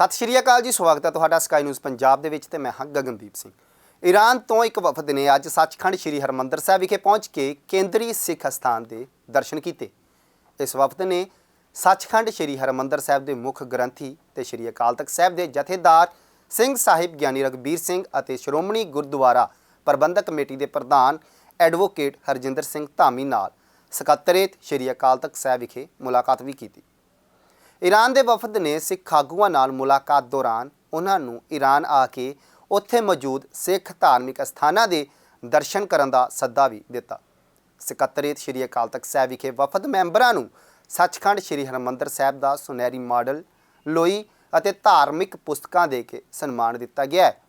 ਸਤਿ ਸ਼੍ਰੀ ਅਕਾਲ ਜੀ, ਸਵਾਗਤ ਹੈ ਤੁਹਾਡਾ ਸਕਾਈ ਨਿਊਜ਼ ਪੰਜਾਬ ਦੇ ਵਿੱਚ ਤੇ ਮੈਂ ਹਾਂ ਗਗਨਦੀਪ ਸਿੰਘ। ਈਰਾਨ ਤੋਂ ਇੱਕ ਵਫਦ ਨੇ ਅੱਜ ਸੱਚਖੰਡ ਸ੍ਰੀ ਹਰਮੰਦਰ ਸਾਹਿਬ ਵਿਖੇ ਪਹੁੰਚ ਕੇ ਕੇਂਦਰੀ ਸਿੱਖ ਅਸਥਾਨ ਦੇ ਦਰਸ਼ਨ ਕੀਤੇ। ਇਸ ਵਫਦ ਨੇ ਸੱਚਖੰਡ ਸ੍ਰੀ ਹਰਮੰਦਰ ਸਾਹਿਬ ਦੇ ਮੁੱਖ ਗ੍ਰੰਥੀ ਤੇ ਸ੍ਰੀ ਅਕਾਲ ਤਖਤ ਸਾਹਿਬ ਦੇ ਜਥੇਦਾਰ ਸਿੰਘ ਸਾਹਿਬ ਗਿਆਨੀ ਰਗਬੀਰ ਸਿੰਘ ਅਤੇ ਸ਼੍ਰੋਮਣੀ ਗੁਰਦੁਆਰਾ ਪ੍ਰਬੰਧਕ ਕਮੇਟੀ ਦੇ ਪ੍ਰਧਾਨ ਐਡਵੋਕੇਟ ਹਰਜਿੰਦਰ ਸਿੰਘ ਧਾਮੀ ਨਾਲ ਸਕੱਤਰੇਤ ਸ੍ਰੀ ਅਕਾਲ ਤਖਤ ਸਾਹਿਬ ਵਿਖੇ ਮੁਲਾਕਾਤ ਵੀ ਕੀਤੀ। ਈਰਾਨ ਦੇ ਵਫਦ ਨੇ ਸਿੱਖ ਆਗੂਆਂ ਨਾਲ ਮੁਲਾਕਾਤ ਦੌਰਾਨ ਉਹਨਾਂ ਨੂੰ ਈਰਾਨ ਆ ਕੇ ਉੱਥੇ ਮੌਜੂਦ ਸਿੱਖ ਧਾਰਮਿਕ ਅਸਥਾਨਾਂ ਦੇ ਦਰਸ਼ਨ ਕਰਨ ਦਾ ਸੱਦਾ ਵੀ ਦਿੱਤਾ। ਸਕੱਤਰੇਤ ਸ਼੍ਰੀ ਅਕਾਲ ਤਖਤ ਸਾਹਿਬ ਵਿਖੇ ਵਫਦ ਮੈਂਬਰਾਂ ਨੂੰ ਸੱਚਖੰਡ ਸ਼੍ਰੀ ਹਰਿਮੰਦਰ ਸਾਹਿਬ ਦਾ ਸੁਨਹਿਰੀ ਮਾਡਲ, ਲੋਈ ਅਤੇ ਧਾਰਮਿਕ ਪੁਸਤਕਾਂ ਦੇ ਕੇ ਸਨਮਾਨ ਦਿੱਤਾ ਗਿਆ ਹੈ।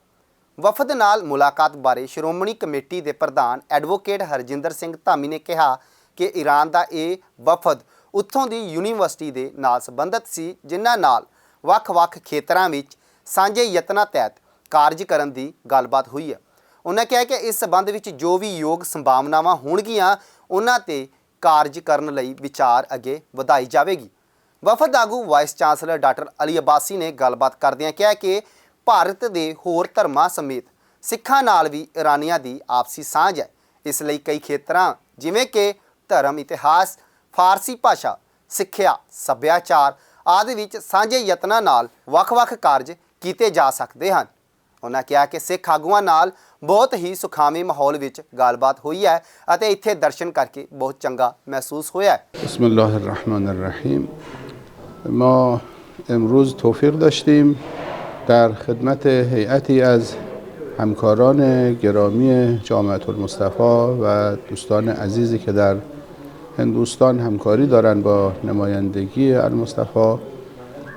ਵਫਦ ਨਾਲ ਮੁਲਾਕਾਤ ਬਾਰੇ ਸ਼੍ਰੋਮਣੀ ਕਮੇਟੀ ਦੇ ਪ੍ਰਧਾਨ ਐਡਵੋਕੇਟ ਹਰਜਿੰਦਰ ਸਿੰਘ ਧਾਮੀ ਨੇ ਕਿਹਾ ਕਿ ਈਰਾਨ ਦਾ ਇਹ ਵਫਦ ਉੱਥੋਂ ਦੀ ਯੂਨੀਵਰਸਿਟੀ ਦੇ ਨਾਲ ਸੰਬੰਧਿਤ ਸੀ, ਜਿਨ੍ਹਾਂ ਨਾਲ ਵੱਖ-ਵੱਖ ਖੇਤਰਾਂ ਵਿੱਚ ਸਾਂਝੇ ਯਤਨਾਂ ਤਹਿਤ ਕਾਰਜ ਕਰਨ ਦੀ ਗੱਲਬਾਤ ਹੋਈ ਹੈ। ਉਹਨਾਂ ਕਿਹਾ ਕਿ ਇਸ ਸਬੰਧ ਵਿੱਚ ਜੋ ਵੀ ਯੋਗ ਸੰਭਾਵਨਾਵਾਂ ਹੋਣਗੀਆਂ, ਉਹਨਾਂ ਤੇ ਕਾਰਜ ਕਰਨ ਲਈ ਵਿਚਾਰ ਅੱਗੇ ਵਧਾਈ ਜਾਵੇਗੀ। ਵਫਦ ਆਗੂ vice chancellor doctor Ali Abbasi ਨੇ ਗੱਲਬਾਤ ਕਰਦਿਆਂ ਕਿਹਾ ਕਿ ਭਾਰਤ ਦੇ ਹੋਰ ਧਰਮਾਂ ਸਮੇਤ ਸਿੱਖਾਂ ਨਾਲ ਵੀ ਇਰਾਨੀਆਂ ਦੀ ਆਪਸੀ ਸਾਂਝ ਹੈ। ਇਸ ਲਈ ਕਈ ਖੇਤਰਾਂ, ਜਿਵੇਂ ਕਿ ਧਰਮ, ਇਤਿਹਾਸ ਫਾਰਸੀ ਭਾਸ਼ਾ ਸਿੱਖਿਆ ਸੱਭਿਆਚਾਰ ਆਦਿ ਵਿੱਚ ਸਾਂਝੇ ਯਤਨਾਂ ਨਾਲ ਵੱਖ-ਵੱਖ ਕਾਰਜ ਕੀਤੇ ਜਾ ਸਕਦੇ ਹਨ ਉਹਨਾਂ ਕਿਹਾ ਕਿ ਸਿੱਖ ਆਗੂਆਂ ਨਾਲ ਬਹੁਤ ਹੀ ਸੁਖਾਵੇਂ ਮਾਹੌਲ ਵਿੱਚ ਗੱਲਬਾਤ ਹੋਈ ਹੈ ਅਤੇ ਇੱਥੇ ਦਰਸ਼ਨ ਕਰਕੇ ਬਹੁਤ ਚੰਗਾ ਮਹਿਸੂਸ ਹੋਇਆ ਹੈ بسم الله الرحمن الرحیم ما امروز توفیق داشتیم در خدمت هیئتی از همکاران گرامی جامعه المصطفى و دوستان عزیزی که در هندوستان همکاری دارند با نمایندگی المصطفى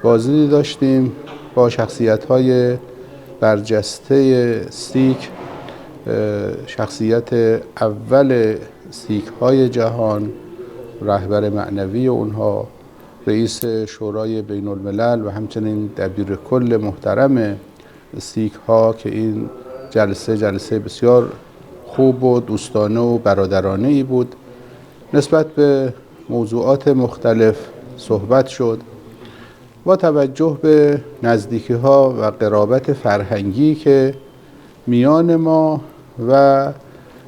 بازدیدی داشتیم با شخصیت های برجسته سیک شخصیت اول سیک های جهان رهبر معنوی اونها رئیس شورای بین الملل و همچنین دبیر کل محترم سیک ها که این جلسه جلسه بسیار خوب و دوستانه و برادرانه ای بود. نسبت به موضوعات مختلف صحبت شد با توجه به نزدیکی ها و قرابت فرهنگی که میان ما و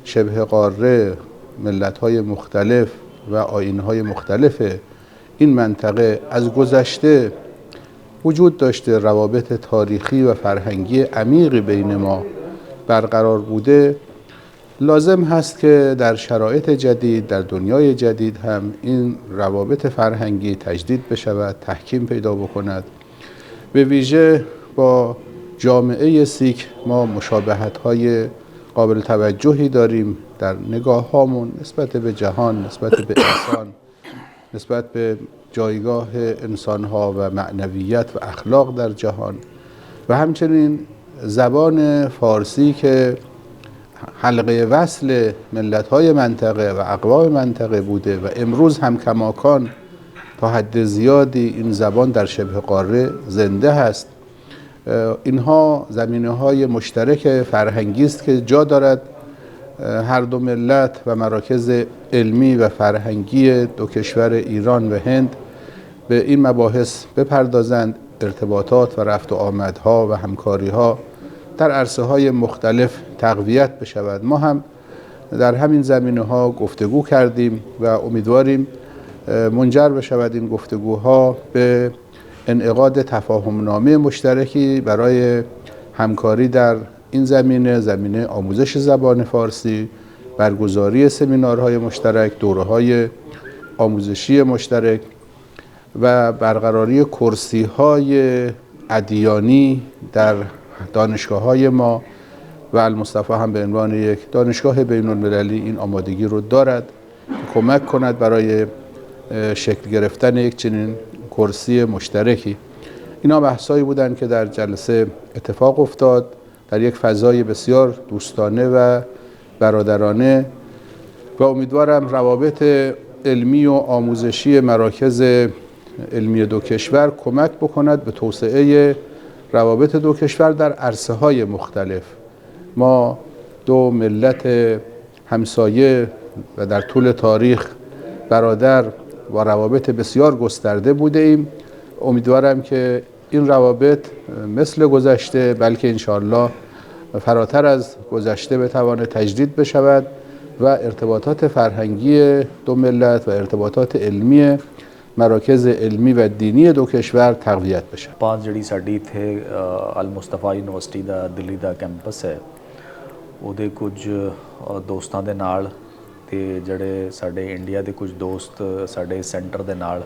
شبه قاره ملت های مختلف و آین های مختلف این منطقه از گذشته وجود داشته روابط تاریخی و فرهنگی عمیقی بین ما برقرار بوده لازم هست که در شرایط جدید در دنیای جدید هم این روابط فرهنگی تجدید بشود تحکیم پیدا بکند. به ویژه با جامعه سیک ما مشابهت های قابل توجهی داریم در نگاه هامون نسبت به جهان نسبت به انسان نسبت به جایگاه انسان ها و معنویت و اخلاق در جهان. و همچنین زبان فارسی که حلقه وصل ملت های منطقه و اقوام منطقه بوده و امروز هم کماکان تا حد زیادی این زبان در شبه قاره زنده هست. اینها زمینه های مشترک فرهنگی است که جا دارد. هر دو ملت و مراکز علمی و فرهنگی دو کشور ایران و هند به این مباحث بپردازند ارتباطات و رفت و آمدها و همکاریها. در عرصه های مختلف تقویت بشود. ما هم در همین زمینه ها گفتگو کردیم و امیدواریم منجر بشود این گفتگوها به انعقاد تفاهمنامه مشترکی برای همکاری در این زمینه زمینه آموزش زبان فارسی برگزاری سمینارهای مشترک دوره های آموزشی مشترک و برقراری کرسی های ادیانی در دانشگاه های ما و المصطفى هم به عنوان یک دانشگاه بین المللی این آمادگی رو دارد کمک کند برای شکل گرفتن یک چنین کرسی مشترکی. اینا بحثایی بودند که در جلسه اتفاق افتاد در یک فضای بسیار دوستانه و برادرانه و امیدوارم روابط علمی و آموزشی مراکز علمی دو کشور کمک بکند به توسعه روابط دو کشور در عرصه های مختلف. ما دو ملت همسایه و در طول تاریخ برادر با روابط بسیار گسترده بوده ایم. امیدوارم که این روابط مثل گذشته بلکه انشاءالله فراتر از گذشته بتواند تجدید بشود و ارتباطات فرهنگی دو ملت و ارتباطات علمی مراکز علمی و دینی دو کشور تقویت بشه ਆਪਾਂ ਜਿਹੜੀ ਸਾਡੀ ਇੱਥੇ ਅ, ਅਲ ਮੁਸਤਫਾ ਯੂਨੀਵਰਸਿਟੀ ਦਾ ਦਿੱਲੀ ਦਾ ਕੈਂਪਸ ਹੈ ਉਹਦੇ ਕੁਝ ਅ, ਦੋਸਤਾਂ ਦੇ ਨਾਲ ਤੇ ਜਿਹੜੇ ਸਾਡੇ ਇੰਡੀਆ ਦੇ ਕੁਝ ਦੋਸਤ ਸਾਡੇ ਸੈਂਟਰ ਦੇ ਨਾਲ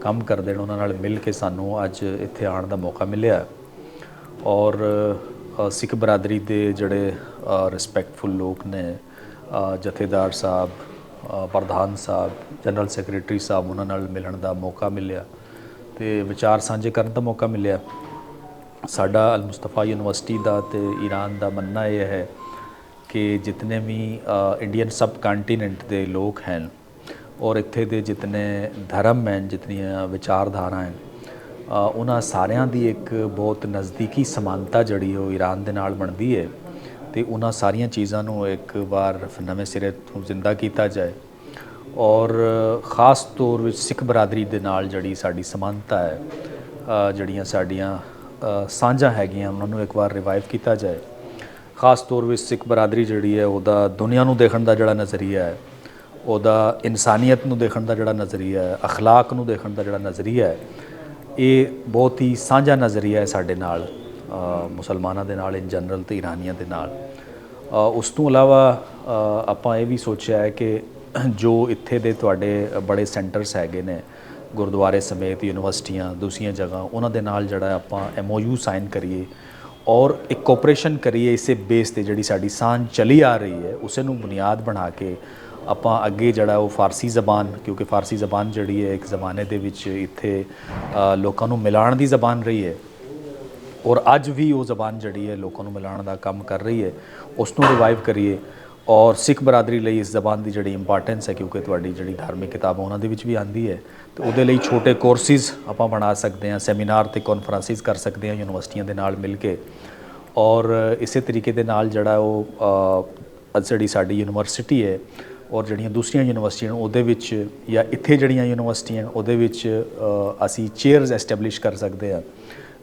ਕੰਮ ਕਰਦੇ ਨੇ ਉਹਨਾਂ ਨਾਲ ਮਿਲ ਕੇ ਸਾਨੂੰ ਅੱਜ ਇੱਥੇ ਆਉਣ ਦਾ ਮੌਕਾ ਮਿਲਿਆ ਔਰ ਅ, ਸਿੱਖ ਬਰਾਦਰੀ ਦੇ ਜਿਹੜੇ ਰਿਸਪੈਕਟਫੁਲ ਲੋਕ ਨੇ ਅ, ਜਥੇਦਾਰ ਸਾਹਿਬ ਅ, ਪ੍ਰਧਾਨ ਸਾਹਿਬ, ਜਨਰਲ ਸੈਕਟਰੀ ਸਾਹਿਬ ਉਹਨਾਂ ਨਾਲ ਮਿਲਣ ਦਾ ਮੌਕਾ ਮਿਲਿਆ ਤੇ ਵਿਚਾਰ ਸਾਂਝੇ ਕਰਨ ਦਾ ਮੌਕਾ ਮਿਲਿਆ। ਸਾਡਾ ਅਲ ਮੁਸਤਫਾ ਯੂਨੀਵਰਸਿਟੀ ਦਾ ਤੇ ਈਰਾਨ ਦਾ ਮੰਨਣਾ ਇਹ ਹੈ ਕਿ ਜਿਤਨੇ ਵੀ ਇੰਡੀਅਨ ਸਬ ਕੰਟੀਨੈਂਟ ਦੇ ਲੋਕ ਹਨ ਔਰ ਇੱਥੇ ਦੇ ਜਿਤਨੇ ਧਰਮ ਹਨ, ਜਿਤਨੀਆਂ ਵਿਚਾਰਧਾਰਾ ਹਨ ਉਹਨਾਂ ਸਾਰਿਆਂ ਦੀ ਇੱਕ ਬਹੁਤ ਨਜ਼ਦੀਕੀ ਸਮਾਨਤਾ ਜਿਹੜੀ ਉਹ ਈਰਾਨ ਦੇ ਨਾਲ ਬਣਦੀ ਹੈ। ਤੇ ਉਹਨਾਂ ਸਾਰੀਆਂ ਚੀਜ਼ਾਂ ਨੂੰ ਇੱਕ ਵਾਰ ਨਵੇਂ ਸਿਰੇ ਤੋਂ ਜ਼ਿੰਦਾ ਕੀਤਾ ਜਾਏ ਔਰ ਖਾਸ ਤੌਰ ਵਿੱਚ ਸਿੱਖ ਬਰਾਦਰੀ ਦੇ ਨਾਲ ਜਿਹੜੀ ਸਾਡੀ ਸਮਾਨਤਾ ਹੈ ਅ, ਜਿਹੜੀਆਂ ਸਾਡੀਆਂ ਅ, ਸਾਂਝਾਂ ਹੈਗੀਆਂ ਉਹਨਾਂ ਨੂੰ ਇੱਕ ਵਾਰ ਰਿਵਾਈਵ ਕੀਤਾ ਜਾਏ ਖਾਸ ਤੌਰ ਵਿੱਚ ਸਿੱਖ ਬਰਾਦਰੀ ਜਿਹੜੀ ਹੈ ਉਹਦਾ ਦੁਨੀਆ ਨੂੰ ਦੇਖਣ ਦਾ ਜਿਹੜਾ ਨਜ਼ਰੀਆ ਹੈ ਉਹਦਾ ਇਨਸਾਨੀਅਤ ਨੂੰ ਦੇਖਣ ਦਾ ਜਿਹੜਾ ਨਜ਼ਰੀਆ ਹੈ اخلاق ਨੂੰ ਦੇਖਣ ਦਾ ਜਿਹੜਾ ਨਜ਼ਰੀਆ ਹੈ ਇਹ ਬਹੁਤ ਹੀ ਸਾਂਝਾ ਨਜ਼ਰੀਆ ਹੈ ਸਾਡੇ ਨਾਲ ਅ, ਮੁਸਲਮਾਨਾਂ ਦੇ ਨਾਲ ਇਨ ਜਨਰਲ ਤੇ ਇਰਾਨੀਆਂ ਦੇ ਨਾਲ। ਉਸ ਤੋਂ ਇਲਾਵਾ ਆਪਾਂ ਇਹ ਵੀ ਸੋਚਿਆ ਹੈ ਕਿ ਜੋ ਇੱਥੇ ਦੇ ਤੁਹਾਡੇ ਬੜੇ ਸੈਂਟਰਸ ਹੈਗੇ ਨੇ, ਗੁਰਦੁਆਰੇ ਸਮੇਤ, ਯੂਨੀਵਰਸਿਟੀਆਂ, ਦੂਸਰੀਆਂ ਜਗ੍ਹਾ, ਉਹਨਾਂ ਦੇ ਨਾਲ ਜਿਹੜਾ ਆਪਾਂ ਐਮਓਯੂ ਸਾਈਨ ਕਰੀਏ ਔਰ ਇੱਕ ਕੋਆਪਰੇਸ਼ਨ ਕਰੀਏ ਇਸੇ ਬੇਸ ਤੇ ਜਿਹੜੀ ਸਾਡੀ ਸਾਂਝ ਚਲੀ ਆ ਰਹੀ ਹੈ, ਉਸੇ ਨੂੰ ਬੁਨਿਆਦ ਬਣਾ ਕੇ ਆਪਾਂ ਅੱਗੇ ਜਿਹੜਾ ਉਹ ਫਾਰਸੀ ਜ਼ਬਾਨ, ਕਿਉਂਕਿ ਫਾਰਸੀ ਜ਼ਬਾਨ ਜਿਹੜੀ ਹੈ ਇੱਕ ਜ਼ਮਾਨੇ ਦੇ ਵਿੱਚ ਇੱਥੇ ਲੋਕਾਂ ਨੂੰ ਮਿਲਾਉਣ ਦੀ ਜ਼ਬਾਨ ਰਹੀ ਹੈ। ਔਰ ਅੱਜ ਵੀ ਉਹ ਜ਼ਬਾਨ ਜਿਹੜੀ ਹੈ ਲੋਕਾਂ ਨੂੰ ਮਿਲਾਉਣ ਦਾ ਕੰਮ ਕਰ ਰਹੀ ਹੈ ਉਸ ਨੂੰ ਰਿਵਾਈਵ ਕਰੀਏ ਔਰ ਸਿੱਖ ਬਰਾਦਰੀ ਲਈ ਇਸ ਜ਼ਬਾਨ ਦੀ ਜਿਹੜੀ ਇੰਪੋਰਟੈਂਸ ਹੈ, ਕਿਉਂਕਿ ਤੁਹਾਡੀ ਜਿਹੜੀ ਧਾਰਮਿਕ ਕਿਤਾਬ ਉਹਨਾਂ ਦੇ ਵਿੱਚ ਵੀ ਆਂਦੀ ਹੈ। ਤੇ ਉਹਦੇ ਲਈ ਛੋਟੇ ਕੋਰਸਿਸ ਆਪਾਂ ਬਣਾ ਸਕਦੇ ਹਾਂ ਸੈਮੀਨਾਰ ਤੇ ਕਾਨਫਰੰਸਿਸ ਕਰ ਸਕਦੇ ਹਾਂ, ਯੂਨੀਵਰਸਿਟੀਆਂ ਦੇ ਨਾਲ ਮਿਲ ਕੇ। ਔਰ ਇਸੇ ਤਰੀਕੇ ਦੇ ਨਾਲ ਜਿਹੜਾ ਉਹ ਜਿਹੜੀ ਸਾਡੀ ਯੂਨੀਵਰਸਿਟੀ ਹੈ ਔਰ ਜਿਹੜੀਆਂ ਦੂਸਰੀਆਂ ਯੂਨੀਵਰਸਿਟੀਆਂ ਉਹਦੇ ਵਿੱਚ ਜਾਂ ਇੱਥੇ ਜਿਹੜੀਆਂ ਯੂਨੀਵਰਸਿਟੀਆਂ ਉਹਦੇ ਵਿੱਚ ਅਸੀਂ ਚੇਅਰਸ ਐਸਟੈਬਲਿਸ਼ ਕਰ ਸਕਦੇ ਹਾਂ।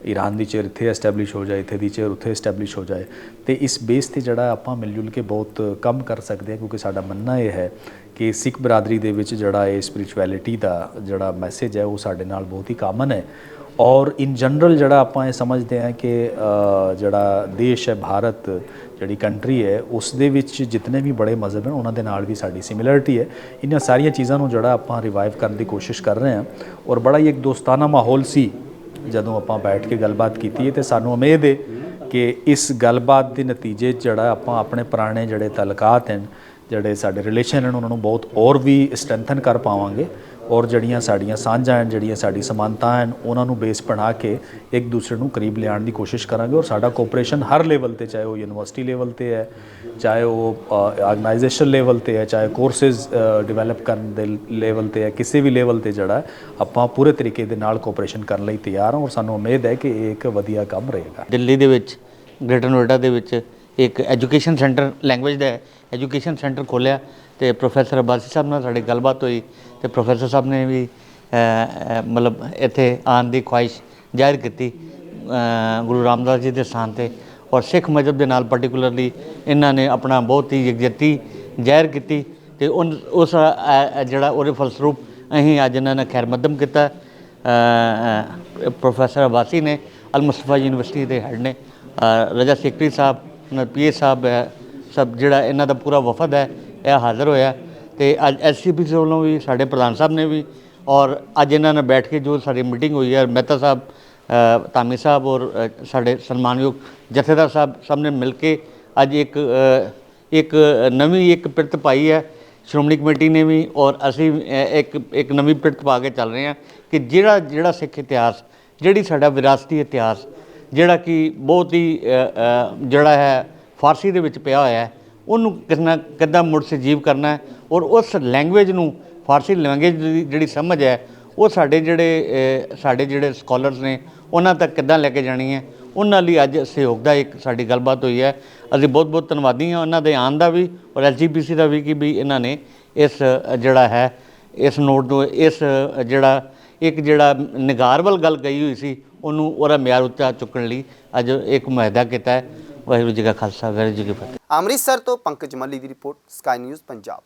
ਈਰਾਨ ਦੀ ਚੇਅਰ ਇੱਥੇ ਐਸਟੈਬਲਿਸ਼ ਹੋ ਜਾਏ, ਇੱਥੇ ਦੀ ਚੇਅਰ ਉੱਥੇ ਐਸਟੈਬਲਿਸ਼ ਹੋ ਜਾਏ, ਤੇ ਇਸ ਬੇਸ ਤੇ ਜਿਹੜਾ ਆਪਾਂ ਮਿਲ ਜੁਲ ਕੇ ਬਹੁਤ ਕੰਮ ਕਰ ਸਕਦੇ ਹਾਂ, ਕਿਉਂਕਿ ਸਾਡਾ ਮੰਨਣਾ ਇਹ ਹੈ ਕਿ ਸਿੱਖ ਬਰਾਦਰੀ ਦੇ ਵਿੱਚ ਜਿਹੜਾ ਇਹ ਸਪਿਰਚੁਅਲਿਟੀ ਦਾ ਜਿਹੜਾ ਮੈਸੇਜ ਹੈ, ਉਹ ਸਾਡੇ ਨਾਲ ਬਹੁਤ ਹੀ ਕਾਮਨ ਹੈ। ਔਰ ਇਨ ਜਨਰਲ ਜਿਹੜਾ ਆਪਾਂ ਇਹ ਸਮਝਦੇ ਹਾਂ ਕਿ ਜਿਹੜਾ ਦੇਸ਼ ਹੈ, ਭਾਰਤ ਜਿਹੜੀ ਕੰਟਰੀ ਹੈ, ਉਸ ਦੇ ਵਿੱਚ ਜਿਤਨੇ ਵੀ ਬੜੇ ਮਜ਼ਹਬ ਹਨ, ਉਹਨਾਂ ਦੇ ਨਾਲ ਵੀ ਸਾਡੀ ਸਿਮਿਲਰਿਟੀ ਹੈ। ਇਹਨਾਂ ਸਾਰੀਆਂ ਚੀਜ਼ਾਂ ਨੂੰ ਜਿਹੜਾ ਆਪਾਂ ਰਿਵਾਈਵ ਕਰਨ ਦੀ ਕੋਸ਼ਿਸ਼ ਕਰ ਰਹੇ ਹਾਂ। ਔਰ ਬੜਾ ਹੀ ਇੱਕ ਦੋਸਤਾਨਾ ਮਾਹੌਲ ਸੀ ਜਦੋਂ ਆਪਾਂ ਬੈਠ ਕੇ ਗੱਲਬਾਤ ਕੀਤੀ ਹੈ ਤੇ ਸਾਨੂੰ ਉਮੀਦ ਹੈ ਕਿ ਇਸ ਗੱਲਬਾਤ ਦੇ ਨਤੀਜੇ ਜਿਹੜਾ ਆਪਾਂ ਆਪਣੇ ਪੁਰਾਣੇ ਜਿਹੜੇ ਤਲਕਾਤ ਹਨ, ਜਿਹੜੇ ਸਾਡੇ ਰਿਲੇਸ਼ਨ ਹਨ, ਉਹਨਾਂ ਨੂੰ ਬਹੁਤ ਹੋਰ ਵੀ ਸਟਰੈਂਥਨ ਕਰ ਪਾਵਾਂਗੇ। ਔਰ ਜਿਹੜੀਆਂ ਸਾਡੀਆਂ ਸਾਂਝਾਂ ਹਨ, ਜਿਹੜੀਆਂ ਸਾਡੀ ਸਮਾਨਤਾ ਹਨ, ਉਹਨਾਂ ਨੂੰ ਬੇਸ ਬਣਾ ਕੇ ਇੱਕ ਦੂਸਰੇ ਨੂੰ ਕਰੀਬ ਲਿਆਉਣ ਦੀ ਕੋਸ਼ਿਸ਼ ਕਰਾਂਗੇ ਔਰ ਸਾਡਾ ਕੋਆਪਰੇਸ਼ਨ ਹਰ ਲੈਵਲ ਤੇ, ਚਾਹੇ ਉਹ ਯੂਨੀਵਰਸਿਟੀ ਲੈਵਲ ਤੇ ਹੈ, ਚਾਹੇ ਉਹ ਆਰਗੇਨਾਈਜੇਸ਼ਨ ਲੈਵਲ ਤੇ ਹੈ, ਚਾਹੇ ਕੋਰਸਸ ਡਿਵੈਲਪ ਕਰਨ ਦੇ ਲੈਵਲ ਤੇ ਹੈ, ਕਿਸੇ ਵੀ ਲੈਵਲ ਤੇ ਜਿਹੜਾ ਆਪਾਂ ਪੂਰੇ ਤਰੀਕੇ ਦੇ ਨਾਲ ਕੋਆਪਰੇਸ਼ਨ ਕਰਨ ਲਈ ਤਿਆਰ ਹਾਂ ਔਰ ਸਾਨੂੰ ਉਮੀਦ ਹੈ ਕਿ ਇਹ ਇੱਕ ਵਧੀਆ ਕੰਮ ਰਹੇਗਾ। ਦਿੱਲੀ ਦੇ ਵਿੱਚ ਗ੍ਰੇਟਰ ਨੋਇਡਾ ਦੇ ਵਿੱਚ ਇੱਕ ਐਜੂਕੇਸ਼ਨ ਸੈਂਟਰ ਲੈਂਗੁਏਜ ਦਾ ਐਜੂਕੇਸ਼ਨ ਸੈਂਟਰ ਖੋਲਿਆ ਤੇ ਪ੍ਰੋਫੈਸਰ ਅਬਾਸੀ ਸਾਹਿਬ ਨਾਲ ਸਾਡੀ ਗੱਲਬਾਤ ਹੋਈ ਤੇ ਪ੍ਰੋਫੈਸਰ ਸਾਹਿਬ ਨੇ ਵੀ ਮਤਲਬ ਇੱਥੇ ਆਉਣ ਦੀ ਖੁਆਇਸ਼ ਜ਼ਾਹਿਰ ਕੀਤੀ ਗੁਰੂ ਰਾਮਦਾਸ ਜੀ ਦੇ ਸਥਾਨ ਤੇ ਔਰ ਸਿੱਖ ਮਜ਼ਹਬ ਦੇ ਨਾਲ ਪਾਰਟਿਕੂਲਰਲੀ ਇਹਨਾਂ ਨੇ ਆਪਣਾ ਬਹੁਤ ਹੀ ਯਕਜਹਿਤੀ ਜ਼ਾਹਿਰ ਕੀਤੀ ਤੇ ਉਨ- ਉਸ ਜਿਹੜਾ ਉਹਦੇ ਫਲਸਰੂਪ ਅਸੀਂ ਅੱਜ ਇਹਨਾਂ ਨੇ ਖੈਰ ਮਕਦਮ ਕੀਤਾ ਪ੍ਰੋਫੈਸਰ ਅਬਾਸੀ ਨੇ, ਅਲ ਮੁਸਤਫਾ ਯੂਨੀਵਰਸਿਟੀ ਦੇ ਹੈਡ ਨੇ ਰਜਾ ਸੇਕਟਰੀ ਸਾਹਿਬ ਉਹਨਾਂ ਪੀਏ ਸਾਹਿਬ ਸਭ ਜਿਹੜਾ ਇਹਨਾਂ ਦਾ ਪੂਰਾ ਵਫਦ ਹੈ ਇਹ ਹਾਜ਼ਰ ਹੋਇਆ ਤੇ ਅੱਜ ਐਸਸੀਪੀ ਵੱਲੋਂ ਵੀ ਸਾਡੇ ਪ੍ਰਧਾਨ ਸਾਹਿਬ ਨੇ ਵੀ ਔਰ ਅੱਜ ਇਹਨਾਂ ਨਾਲ ਬੈਠ ਕੇ ਜੋ ਸਾਡੀ ਮੀਟਿੰਗ ਹੋਈ ਹੈ ਮਹਿਤਾ ਸਾਹਿਬ ਅ, ਧਾਮੀ ਸਾਹਿਬ ਔਰ ਸਾਡੇ ਸਨਮਾਨਯੋਗ ਜਥੇਦਾਰ ਸਾਹਿਬ ਸਭ ਨੇ ਮਿਲ ਕੇ ਅੱਜ ਇੱਕ ਇੱਕ ਨਵੀਂ ਇੱਕ ਪਿਰਤ ਪਾਈ ਹੈ। ਸ਼੍ਰੋਮਣੀ ਕਮੇਟੀ ਨੇ ਵੀ ਔਰ ਅਸੀਂ ਇੱਕ ਇੱਕ ਨਵੀਂ ਪਿਰਤ ਪਾ ਕੇ ਚੱਲ ਰਹੇ ਹਾਂ ਕਿ ਜਿਹੜਾ ਜਿਹੜਾ ਸਿੱਖ ਇਤਿਹਾਸ ਜਿਹੜੀ ਸਾਡਾ ਵਿਰਾਸਤੀ ਇਤਿਹਾਸ ਜਿਹੜਾ ਕਿ ਬਹੁਤ ਹੀ ਜਿਹੜਾ ਹੈ ਫਾਰਸੀ ਦੇ ਵਿੱਚ ਪਿਆ ਹੋਇਆ ਹੈ ਉਹਨੂੰ ਕਿੰਨਾ ਕਿੱਦਾਂ ਮੁੜ ਸਜੀਵ ਕਰਨਾ ਹੈ ਔਰ ਉਸ ਲੈਂਗੁਏਜ ਨੂੰ, ਫਾਰਸੀ ਲੈਂਗੁਏਜ ਦੀ ਜਿਹੜੀ ਸਮਝ ਹੈ, ਉਹ ਸਾਡੇ ਜਿਹੜੇ ਸਾਡੇ ਜਿਹੜੇ ਸਕਾਲਰਸ ਨੇ, ਉਹਨਾਂ ਤੱਕ ਕਿੱਦਾਂ ਲੈ ਕੇ ਜਾਣੀ ਹੈ? ਉਹਨਾਂ ਲਈ ਅੱਜ ਸਹਿਯੋਗ ਦਾ ਇੱਕ ਸਾਡੀ ਗੱਲਬਾਤ ਹੋਈ ਹੈ। ਅਸੀਂ ਬਹੁਤ ਬਹੁਤ ਧੰਨਵਾਦੀ ਹਾਂ ਉਹਨਾਂ ਦੇ ਆਉਣ ਦਾ ਵੀ ਔਰ ਐਸਜੀਪੀਸੀ ਦਾ ਵੀ ਕਿ ਵੀ ਇਹਨਾਂ ਨੇ ਇਸ, ਜਿਹੜਾ ਹੈ, ਇਸ ਨੋਟ ਨੂੰ, ਇਸ, ਜਿਹੜਾ, ਇੱਕ ਜਿਹੜਾ ਨਿਗਾਰ ਵੱਲ ਗੱਲ ਕਹੀ ਹੋਈ ਸੀ, ਉਹਨੂੰ ਉਹਦਾ ਮਿਆਰ ਉੱਚਾ ਚੁੱਕਣ ਲਈ ਅੱਜ ਇੱਕ ਮੁਆਹਦਾ ਕੀਤਾ ਹੈ। ਵਾਹਿਗੁਰੂ ਜੀ ਕਾ ਖਾਲਸਾ, ਵਾਹਿਗੁਰੂ ਜੀ ਕੀ ਫਤਿਹ। ਅੰਮ੍ਰਿਤਸਰ ਤੋਂ ਪੰਕਜ ਮੱਲੀ ਦੀ ਰਿਪੋਰਟ, ਸਕਾਈ ਨਿਊਜ਼ ਪੰਜਾਬ।